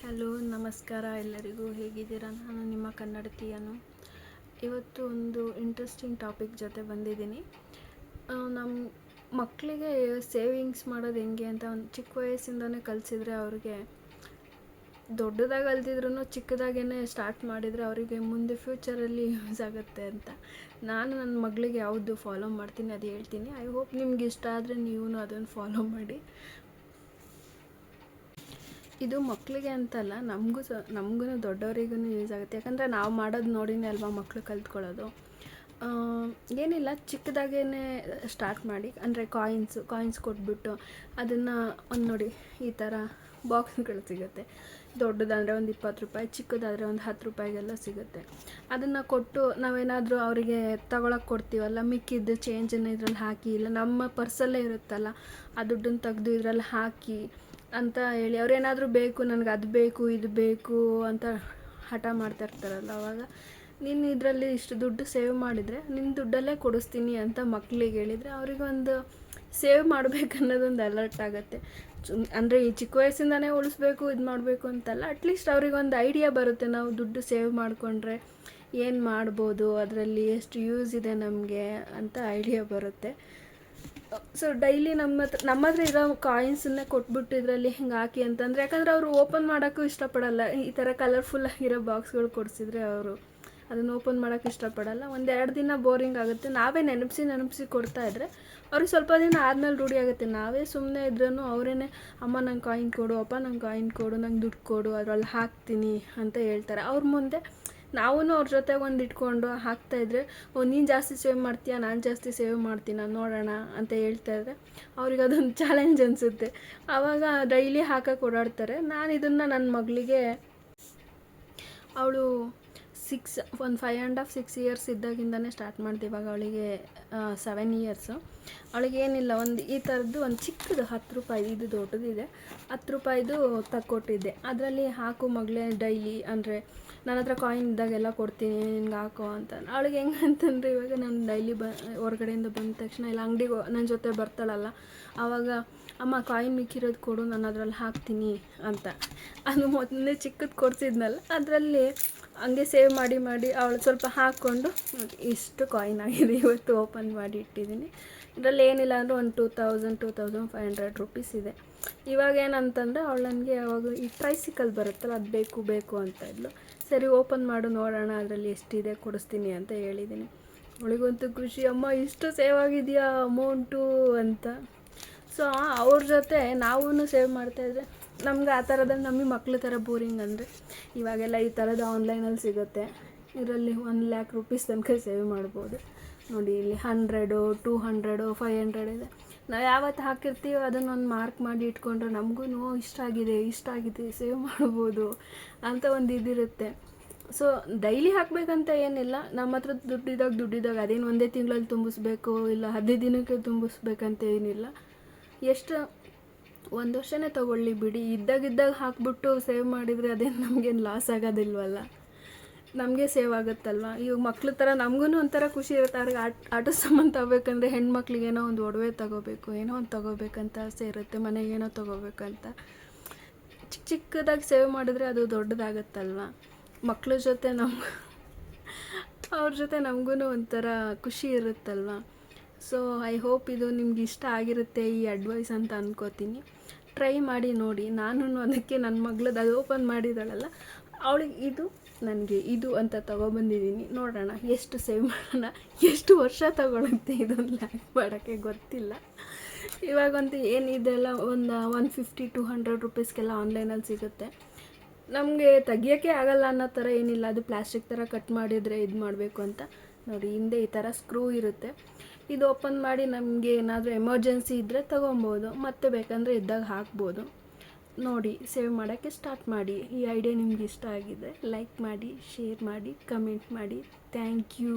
Hello, ನಮಸ್ಕಾರ ಎಲ್ಲರಿಗೂ. ಹೇಗಿದ್ದೀರಾ? ನಾನು ನಿಮ್ಮ ಕನ್ನಡತಿಯನು. ಇವತ್ತು ಒಂದು ಇಂಟ್ರೆಸ್ಟಿಂಗ್ ಟಾಪಿಕ್ ಜೊತೆ ಬಂದಿದ್ದೀನಿ. ನಮ್ಮ ಮಕ್ಕಳಿಗೆ ಸೇವಿಂಗ್ಸ್ ಮಾಡೋದು ಹೆಂಗೆ ಅಂತ ಒಂದು ಚಿಕ್ಕ ವಯಸ್ಸಿಂದನೇ ಕಲಿಸಿದ್ರೆ ಅವ್ರಿಗೆ ದೊಡ್ಡದಾಗಿ ಅಲ್ದಿದ್ರೂ ಚಿಕ್ಕದಾಗೇ ಸ್ಟಾರ್ಟ್ ಮಾಡಿದರೆ ಅವರಿಗೆ ಮುಂದೆ ಫ್ಯೂಚರಲ್ಲಿ ಯೂಸ್ ಆಗುತ್ತೆ ಅಂತ. ನಾನು ನನ್ನ ಮಗಳಿಗೆ ಯಾವುದು ಫಾಲೋ ಮಾಡ್ತೀನಿ, ಅದು ಹೇಳ್ತೀನಿ. ಐ ಹೋಪ್ ನಿಮ್ಗೆ ಇಷ್ಟ ಆದರೆ ನೀವು ಅದನ್ನು ಫಾಲೋ ಮಾಡಿ. ಇದು ಮಕ್ಕಳಿಗೆ ಅಂತಲ್ಲ, ನಮಗೂ ಸ ನಮಗೂ ದೊಡ್ಡವರಿಗೂ ಯೂಸ್ ಆಗುತ್ತೆ. ಯಾಕಂದರೆ ನಾವು ಮಾಡೋದು ನೋಡಿನೇ ಅಲ್ವಾ ಮಕ್ಕಳು ಕಲ್ತ್ಕೊಳ್ಳೋದು. ಏನಿಲ್ಲ ಚಿಕ್ಕದಾಗೇ ಸ್ಟಾರ್ಟ್ ಮಾಡಿ, ಅಂದರೆ ಕಾಯಿನ್ಸು ಕಾಯಿನ್ಸ್ ಕೊಟ್ಬಿಟ್ಟು ಅದನ್ನು ಒಂದು ನೋಡಿ, ಈ ಥರ ಬಾಕ್ಸ್ಗಳು ಸಿಗುತ್ತೆ. ದೊಡ್ಡದಾದರೆ ಒಂದು ಇಪ್ಪತ್ತು ರೂಪಾಯಿ, ಚಿಕ್ಕದಾದರೆ ಒಂದು ಹತ್ತು ರೂಪಾಯಿಗೆಲ್ಲ ಸಿಗುತ್ತೆ. ಅದನ್ನು ಕೊಟ್ಟು ನಾವೇನಾದರೂ ಅವರಿಗೆ ತಗೊಳಕ್ಕೆ ಕೊಡ್ತೀವಲ್ಲ, ಮಿಕ್ಕಿದ್ದು ಚೇಂಜನ್ನು ಇದರಲ್ಲಿ ಹಾಕಿ, ಇಲ್ಲ ನಮ್ಮ ಪರ್ಸಲ್ಲೇ ಇರುತ್ತಲ್ಲ, ಆ ದುಡ್ಡನ್ನು ತೆಗೆದು ಇದರಲ್ಲಿ ಹಾಕಿ ಅಂತ ಹೇಳಿ. ಅವ್ರೇನಾದರೂ ಬೇಕು, ನನಗೆ ಅದು ಬೇಕು, ಇದು ಬೇಕು ಅಂತ ಹಠ ಮಾಡ್ತಾ ಇರ್ತಾರಲ್ಲ ಅವಾಗ. ನೀನು ಇದರಲ್ಲಿ ಇಷ್ಟು ದುಡ್ಡು ಸೇವ್ ಮಾಡಿದರೆ ನಿನ್ನ ದುಡ್ಡಲ್ಲೇ ಕೊಡಿಸ್ತೀನಿ ಅಂತ ಮಕ್ಕಳಿಗೆ ಹೇಳಿದರೆ ಅವರಿಗೊಂದು ಸೇವ್ ಮಾಡಬೇಕು ಅನ್ನೋದೊಂದು ಅಲರ್ಟ್ ಆಗುತ್ತೆ. ಅಂದರೆ ಈ ಚಿಕ್ಕ ವಯಸ್ಸಿಂದನೇ ಉಳಿಸ್ಬೇಕು, ಇದು ಮಾಡಬೇಕು ಅಂತಲ್ಲ ಅಟ್ಲೀಸ್ಟ್ ಅವ್ರಿಗೊಂದು ಐಡಿಯಾ ಬರುತ್ತೆ ನಾವು ದುಡ್ಡು ಸೇವ್ ಮಾಡಿಕೊಂಡ್ರೆ ಏನು ಮಾಡ್ಬೋದು, ಅದರಲ್ಲಿ ಎಷ್ಟು ಯೂಸ್ ಇದೆ ನಮಗೆ ಅಂತ ಐಡಿಯಾ ಬರುತ್ತೆ. ಸೊ ಡೈಲಿ ನಮ್ಮ ಹತ್ರ ನಮ್ಮ ಹತ್ರ ಇರೋ ಕಾಯಿನ್ಸನ್ನೇ ಕೊಟ್ಬಿಟ್ಟು ಇದರಲ್ಲಿ ಹಿಂಗೆ ಹಾಕಿ ಅಂತಂದರೆ, ಯಾಕಂದರೆ ಅವರು ಓಪನ್ ಮಾಡೋಕ್ಕೂ ಇಷ್ಟಪಡಲ್ಲ. ಈ ಥರ ಕಲರ್ಫುಲ್ ಆಗಿರೋ ಬಾಕ್ಸ್ಗಳು ಕೊಡಿಸಿದ್ರೆ ಅವರು ಅದನ್ನು ಓಪನ್ ಮಾಡೋಕ್ಕೆ ಇಷ್ಟಪಡಲ್ಲ. ಒಂದೆರಡು ದಿನ ಬೋರಿಂಗ್ ಆಗುತ್ತೆ. ನಾವೇ ನೆನಪಿಸಿ ನೆನಪಿಸಿ ಕೊಡ್ತಾ ಇದ್ರೆ ಅವ್ರಿಗೆ ಸ್ವಲ್ಪ ದಿನ ಆದಮೇಲೆ ರೂಢಿ ಆಗುತ್ತೆ. ನಾವೇ ಸುಮ್ಮನೆ ಇದ್ರೂ ಅವರೇನೆ, ಅಮ್ಮ, ನಂಗೆ ಕಾಯಿನ್ ಕೊಡು, ಅಪ್ಪ, ನಂಗೆ ಕಾಯಿನ್ ಕೊಡು, ನಂಗೆ ದುಡ್ಡು ಕೊಡು ಅದರಲ್ಲಿ ಹಾಕ್ತೀನಿ ಅಂತ ಹೇಳ್ತಾರೆ. ಅವ್ರ ಮುಂದೆ ನಾವೂ ಅವ್ರ ಜೊತೆ ಒಂದು ಇಟ್ಕೊಂಡು ಹಾಕ್ತಾಯಿದ್ರೆ ಓ, ನೀನು ಜಾಸ್ತಿ ಸೇವ್ ಮಾಡ್ತೀಯಾ? ನಾನು ಜಾಸ್ತಿ ಸೇವ್ ಮಾಡ್ತೀನ? ನೋಡೋಣ, ಅಂತ ಹೇಳ್ತಾ ಇದ್ರೆ, ಅವ್ರಿಗೆ ಅದೊಂದು ಚಾಲೆಂಜ್ ಅನಿಸುತ್ತೆ. ಆವಾಗ ಡೈಲಿ ಹಾಕಕ್ಕೆ ಓಡಾಡ್ತಾರೆ. ನಾನು ಇದನ್ನು ನನ್ನ ಮಗಳಿಗೆ, ಅವಳು ಸಿಕ್ಸ್ ಒಂದು five and half six years ಇದ್ದಾಗಿಂದನೇ start ಮಾಡಿದೆ. ಇವಾಗ ಅವಳಿಗೆ ಸೆವೆನ್ ಇಯರ್ಸು ಅವಳಿಗೆ ಏನಿಲ್ಲ, ಒಂದು ಈ ಥರದ್ದು ಒಂದು ಚಿಕ್ಕದು ಹತ್ತು ರೂಪಾಯಿ, ಇದು ದೊಡ್ಡದಿದೆ ಹತ್ತು ರೂಪಾಯಿದು ತಕ್ಕೊಟ್ಟಿದ್ದೆ. ಅದರಲ್ಲಿ ಹಾಕು ಮಗಳೇ ಡೈಲಿ ಅಂದರೆ ನನ್ನ ಹತ್ರ ಕಾಯಿನ್ ಇದ್ದಾಗೆಲ್ಲ ಕೊಡ್ತೀನಿ, ನಿನ್ಗೆ ಹಾಕೋ ಅಂತ. ಅವಳಿಗೆ ಹೆಂಗೆ ಅಂತಂದರೆ, ಇವಾಗ ನಾನು ಡೈಲಿ ಬ, ಹೊರಗಡೆಯಿಂದ ಬಂದ ತಕ್ಷಣ ಇಲ್ಲ ಅಂಗಡಿಗೆ ನನ್ನ ಜೊತೆ ಬರ್ತಾಳಲ್ಲ ಆವಾಗ ಅಮ್ಮ ಕಾಯಿನ್ ಮಿಕ್ಕಿರೋದು ಕೊಡು ನಾನು ಅದರಲ್ಲಿ ಹಾಕ್ತೀನಿ ಅಂತ. ಅದು ಮೊದಲನೇ ಚಿಕ್ಕದು ಕೊಡ್ಸಿದ್ನಲ್ಲ, ಅದರಲ್ಲಿ ಹಂಗೆ ಸೇವ್ ಮಾಡಿ ಮಾಡಿ ಅವಳು ಸ್ವಲ್ಪ ಹಾಕ್ಕೊಂಡು ಇಷ್ಟು ಕಾಯಿನ್ ಆಗಿದೆ. ಇವತ್ತು ಓಪನ್ ಮಾಡಿ ಇಟ್ಟಿದ್ದೀನಿ. ಇದರಲ್ಲಿ ಏನಿಲ್ಲ ಅಂದರೆ ಒಂದು two thousand two thousand five hundred rupees ಇದೆ. ಇವಾಗ ಏನಂತಂದರೆ ಅವಳು ನನಗೆ ಯಾವಾಗ ಈ ಟ್ರೈಸಿಕಲ್ ಬರುತ್ತಲ್ಲ, ಅದು ಬೇಕು ಬೇಕು ಅಂತ ಇದ್ಲು. ಸರಿ ಓಪನ್ ಮಾಡು, ನೋಡೋಣ ಅದರಲ್ಲಿ ಎಷ್ಟಿದೆ, ಕೊಡಿಸ್ತೀನಿ ಅಂತ ಹೇಳಿದ್ದೀನಿ. ಅವಳಿಗಂತೂ ಖುಷಿ, ಅಮ್ಮ, ಇಷ್ಟು ಸೇವ್ ಆಗಿದೆಯಾ ಅಮೌಂಟು ಅಂತ. ಸೊ ಅವ್ರ ಜೊತೆ ನಾವೂ ಸೇವ್ ಮಾಡ್ತಾಯಿದ್ರೆ ನಮ್ಗೆ ಆ ಥರದಲ್ಲಿ ನಮಗೆ ಮಕ್ಳ ಥರ ಬೋರಿಂಗ್ ಅಂದರೆ ಇವಾಗೆಲ್ಲ ಈ ಥರದ್ದು ಆನ್ಲೈನಲ್ಲಿ ಸಿಗುತ್ತೆ. ಇದರಲ್ಲಿ ಒನ್ ಲ್ಯಾಕ್ ರುಪೀಸ್ ತನಕ ಸೇವ್ ಮಾಡ್ಬೋದು. ನೋಡಿ ಇಲ್ಲಿ hundred two hundred five hundred ಇದೆ. ನಾವು ಯಾವತ್ತು ಹಾಕಿರ್ತೀವೋ ಅದನ್ನೊಂದು ಮಾರ್ಕ್ ಮಾಡಿ ಇಟ್ಕೊಂಡ್ರೆ ನಮಗೂ ಇಷ್ಟ ಆಗಿದೆ ಇಷ್ಟ ಆಗಿದೆ ಸೇವ್ ಮಾಡ್ಬೋದು ಅಂತ ಒಂದು ಇದಿರುತ್ತೆ. ಸೊ ಡೈಲಿ ಹಾಕಬೇಕಂತ ಏನಿಲ್ಲ. ನಮ್ಮ ಹತ್ರ ದುಡ್ಡಿದಾಗ ದುಡ್ಡಿದಾಗ ಅದೇನು ಒಂದೇ ತಿಂಗಳಲ್ಲಿ ತುಂಬಿಸ್ಬೇಕು, ಇಲ್ಲ ಹದಿನೈದು ದಿನಕ್ಕೆ ತುಂಬಿಸ್ಬೇಕಂತ ಏನಿಲ್ಲ. ಎಷ್ಟು ಒಂದು ವರ್ಷನೇ ತಗೊಳ್ಳಿ ಬಿಡಿ. ಇದ್ದಾಗಿದ್ದಾಗ ಹಾಕ್ಬಿಟ್ಟು ಸೇವ್ ಮಾಡಿದರೆ ಅದೇನು ನಮಗೇನು ಲಾಸ್ ಆಗೋದಿಲ್ವಲ್ಲ? ನಮಗೆ ಸೇವ್ ಆಗುತ್ತಲ್ವ? ಇವಾಗ ಮಕ್ಳ ಥರ ನಮಗೂ ಒಂಥರ ಖುಷಿ ಇರುತ್ತೆ. ಅವ್ರಿಗೆ ಆಟ, ಆಟೋ ಸಾಮಾನು ತಗೋಬೇಕಂದ್ರೆ ಹೆಣ್ಮಕ್ಳಿಗೆ ಏನೋ ಒಂದು ಒಡವೆ ತಗೋಬೇಕು, ಏನೋ ಒಂದು ತಗೋಬೇಕಂತ ಆಸೆ ಇರುತ್ತೆ. ಮನೆಗೆ ಏನೋ ತಗೋಬೇಕಂತ. ಚಿಕ್ಕ ಚಿಕ್ಕದಾಗಿ ಸೇವ್ ಮಾಡಿದ್ರೆ ಅದು ದೊಡ್ಡದಾಗತ್ತಲ್ವ? ಮಕ್ಳ ಜೊತೆ ನಮ್ಗೆ ಅವ್ರ ಜೊತೆ ನಮಗೂ ಒಂಥರ ಖುಷಿ ಇರುತ್ತಲ್ವ? ಸೊ ಐ ಹೋಪ್ ಇದು ನಿಮ್ಗೆ ಇಷ್ಟ ಆಗಿರುತ್ತೆ ಈ ಅಡ್ವೈಸ್ ಅಂತ ಅನ್ಕೋತೀನಿ. ಟ್ರೈ ಮಾಡಿ ನೋಡಿ. ನಾನು ಅದಕ್ಕೆ ನನ್ನ ಮಗಳದ್ದು ಅದು ಓಪನ್ ಮಾಡಿದಾಳಲ್ಲ ಅವಳಿಗೆ ಇದು ನನಗೆ ಇದು ಅಂತ ತೊಗೊಬಂದಿದ್ದೀನಿ ನೋಡೋಣ ಎಷ್ಟು ಸೇವ್ ಮಾಡೋಣ. ಎಷ್ಟು ವರ್ಷ ತಗೊಳುತ್ತೆ ಇದೊಂದು ಲ್ಯಾಕ್ ಮಾಡೋಕ್ಕೆ ಗೊತ್ತಿಲ್ಲ. ಇವಾಗಂತೂ ಏನಿದೆಲ್ಲ ಒಂದು ಒನ್ ಫಿಫ್ಟಿ ಟು ಹಂಡ್ರೆಡ್ ರುಪೀಸ್ಗೆಲ್ಲ ಆನ್ಲೈನಲ್ಲಿ ಸಿಗುತ್ತೆ. ನಮಗೆ ತೆಗಿಯೋಕ್ಕೆ ಆಗಲ್ಲ ಅನ್ನೋ ಥರ ಏನಿಲ್ಲ. ಅದು ಪ್ಲಾಸ್ಟಿಕ್ ಥರ ಕಟ್ ಮಾಡಿದರೆ ಇದು ಮಾಡಬೇಕು ಅಂತ. ನೋಡಿ, ಹಿಂದೆ ಈ ಥರ ಸ್ಕ್ರೂ ಇರುತ್ತೆ. ಇದು ಓಪನ್ ಮಾಡಿ ನಮಗೆ ಏನಾದರೂ ಎಮರ್ಜೆನ್ಸಿ ಇದ್ದರೆ ತೊಗೊಬೋದು ಮತ್ತೆ ಬೇಕಂದರೆ ಇದ್ದಾಗ ಹಾಕ್ಬೋದು. ನೋಡಿ ಸೇವ್ ಮಾಡೋಕ್ಕೆ ಸ್ಟಾರ್ಟ್ ಮಾಡಿ. ಈ ಐಡಿಯಾ ನಿಮ್ಗೆ ಇಷ್ಟ ಆಗಿದೆ ಲೈಕ್ ಮಾಡಿ ಶೇರ್ ಮಾಡಿ ಕಮೆಂಟ್ ಮಾಡಿ. Thank you